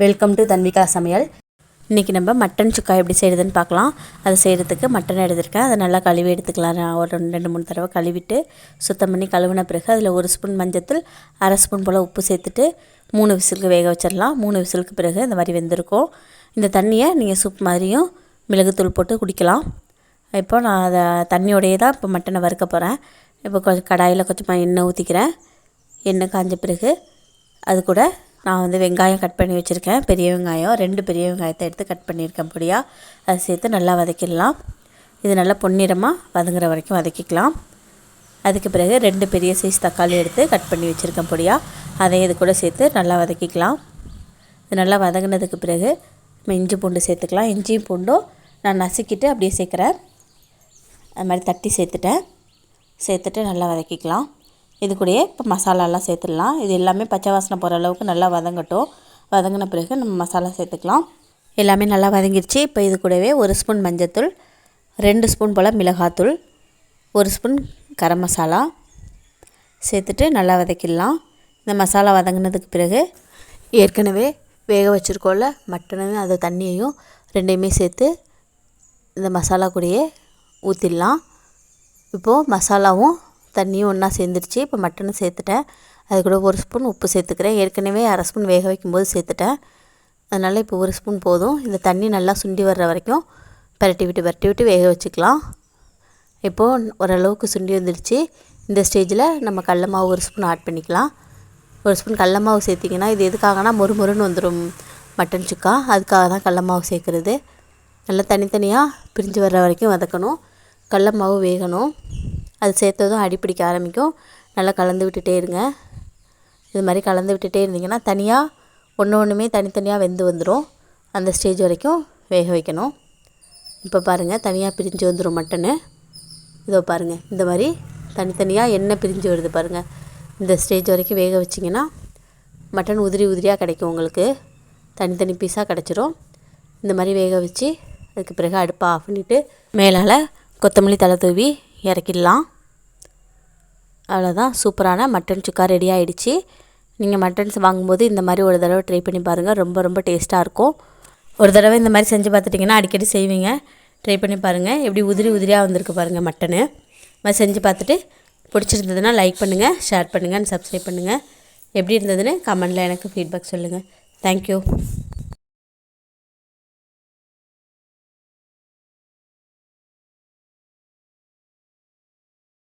Welcome to Tanvika சமையல். இன்றைக்கி நம்ம மட்டன் சுக்கா எப்படி செய்கிறதுன்னு பார்க்கலாம். அதை செய்கிறதுக்கு மட்டன் எடுத்திருக்கேன். அதை நல்லா கழுவி எடுத்துக்கலாம். நான் ஒரு ரெண்டு ரெண்டு மூணு தடவை கழுவிட்டு சுத்தம் பண்ணி கழுவின பிறகு அதில் ஒரு ஸ்பூன் மஞ்சத்தூள் அரை ஸ்பூன் போல் உப்பு சேர்த்துட்டு மூணு விசிலுக்கு வேக வச்சிடலாம். மூணு விசிலுக்கு பிறகு இந்த மாதிரி வெந்திருக்கும். இந்த தண்ணியை நீங்கள் சூப் மாதிரியும் மிளகுத்தூள் போட்டு குடிக்கலாம். இப்போ நான் அதை தண்ணியோடையே தான் இப்போ மட்டனை வறுக்க போகிறேன் இப்போ கொஞ்சம் கடாயில் கொஞ்சமாக எண்ணெய் ஊற்றிக்கிறேன் எண்ணெய் காஞ்ச பிறகு அது கூட நான் வந்து வெங்காயம் கட் பண்ணி வச்சுருக்கேன். பெரிய வெங்காயம் ரெண்டு பெரிய வெங்காயத்தை எடுத்து கட் பண்ணியிருக்கேன் பொடியாக அதை சேர்த்து நல்லா வதக்கிடலாம். இது நல்லா பொன்னிறமாக வதங்குற வரைக்கும் வதக்கிக்கலாம். அதுக்கு பிறகு ரெண்டு பெரிய சைஸ் தக்காளி எடுத்து கட் பண்ணி வச்சுருக்கேன் பொடியாக அதை இது கூட சேர்த்து நல்லா வதக்கிக்கலாம். இது நல்லா வதங்கினதுக்கு பிறகு நம்ம இஞ்சி பூண்டு சேர்த்துக்கலாம். இஞ்சியும் பூண்டும் நான் நசுக்கிட்டு அப்படியே சேர்க்குறேன். அது மாதிரி தட்டி சேர்த்துட்டேன். சேர்த்துட்டு நல்லா வதக்கிக்கலாம். இது கூடயே இப்போ மசாலாலாம் சேர்த்துடலாம். இது எல்லாமே பச்சை வாசனை போகிற அளவுக்கு நல்லா வதங்கட்டும். வதங்கின பிறகு நம்ம மசாலா சேர்த்துக்கலாம். எல்லாமே நல்லா வதங்கிடுச்சு இப்போ இது கூடவே ஒரு ஸ்பூன் மஞ்சத்தூள் ரெண்டு ஸ்பூன் போல் மிளகாத்தூள் ஒரு ஸ்பூன் கரம் மசாலா சேர்த்துட்டு நல்லா வதக்கிடலாம். இந்த மசாலா வதங்கினதுக்கு பிறகு ஏற்கனவே வேக வச்சுருக்கோம்ல மட்டனையும் அது தண்ணியையும் ரெண்டையுமே சேர்த்து இந்த மசாலா கூடயே ஊற்றிடலாம் இப்போது மசாலாவும் தண்ணியும் ஒன்றா சேர்ந்துருச்சு. இப்போ மட்டனும் சேர்த்துட்டேன். அது கூட ஒரு ஸ்பூன் உப்பு சேர்த்துக்கிறேன். ஏற்கனவே அரை ஸ்பூன் வேக வைக்கும்போது சேர்த்துட்டேன். அதனால் இப்போ ஒரு ஸ்பூன் போதும். இந்த தண்ணி நல்லா சுண்டி வர்ற வரைக்கும் பரட்டி விட்டு பரட்டி விட்டு வேக வச்சுக்கலாம். இப்போது ஓரளவுக்கு சுண்டி வந்துடுச்சு இந்த ஸ்டேஜில் நம்ம கடல மாவு ஒரு ஸ்பூன் ஆட் பண்ணிக்கலாம். ஒரு ஸ்பூன் கடல மாவு சேர்த்திங்கன்னா இது எதுக்காகனா மொறு மொறுன்னு வந்துடும் மட்டன் சுக்கா. அதுக்காக தான் கடல மாவு சேர்க்குறது. நல்லா தனித்தனியாக பிரிஞ்சு வர்ற வரைக்கும் வதக்கணும். கடல மாவு வேகணும். அது சேர்த்ததும் அடிப்பிடிக்க ஆரம்பிக்கும். நல்லா கலந்து விட்டுட்டே இருங்க. இது மாதிரி கலந்து விட்டுட்டே இருந்தீங்கன்னா தனியாக ஒன்று ஒன்றுமே தனித்தனியாக வெந்து வந்துடும் அந்த ஸ்டேஜ் வரைக்கும் வேக வைக்கணும். இப்போ பாருங்கள் தனியாக பிரிஞ்சு வந்துடும் மட்டனு. இதோ பாருங்கள் இந்த மாதிரி தனித்தனியாக எண்ணெய் பிரிஞ்சு வருது பாருங்கள் இந்த ஸ்டேஜ் வரைக்கும் வேக வச்சிங்கன்னா மட்டன் உதிரி உதிரியாக கிடைக்கும் உங்களுக்கு. தனித்தனி பீஸாக கிடச்சிரும். இந்த மாதிரி வேக வச்சு அதுக்கு பிறகு அடுப்பை ஆஃப் பண்ணிவிட்டு மேலால் கொத்தமல்லி தலை தூவி இறக்கிடலாம். அவ்வளோதான் சூப்பரான மட்டன் சுக்கா ரெடி ஆகிடுச்சு நீங்கள் மட்டன்ஸ் வாங்கும்போது இந்த மாதிரி ஒரு தடவை ட்ரை பண்ணி பாருங்கள் ரொம்ப ரொம்ப டேஸ்ட்டாக இருக்கும். ஒரு தடவை இந்த மாதிரி செஞ்சு பார்த்துட்டிங்கன்னா அடிக்கடி செய்வீங்க. ட்ரை பண்ணி பாருங்கள் எப்படி உதிரி உதிரியாக வந்திருக்கு பாருங்கள் மட்டனு. மாதிரி செஞ்சு பார்த்துட்டு பிடிச்சிருந்ததுன்னா லைக் பண்ணுங்கள் ஷேர் பண்ணுங்கள் சப்ஸ்கிரைப் பண்ணுங்கள் எப்படி இருந்ததுன்னு கமெண்டில் எனக்கு ஃபீட்பேக் சொல்லுங்கள் தேங்க்யூ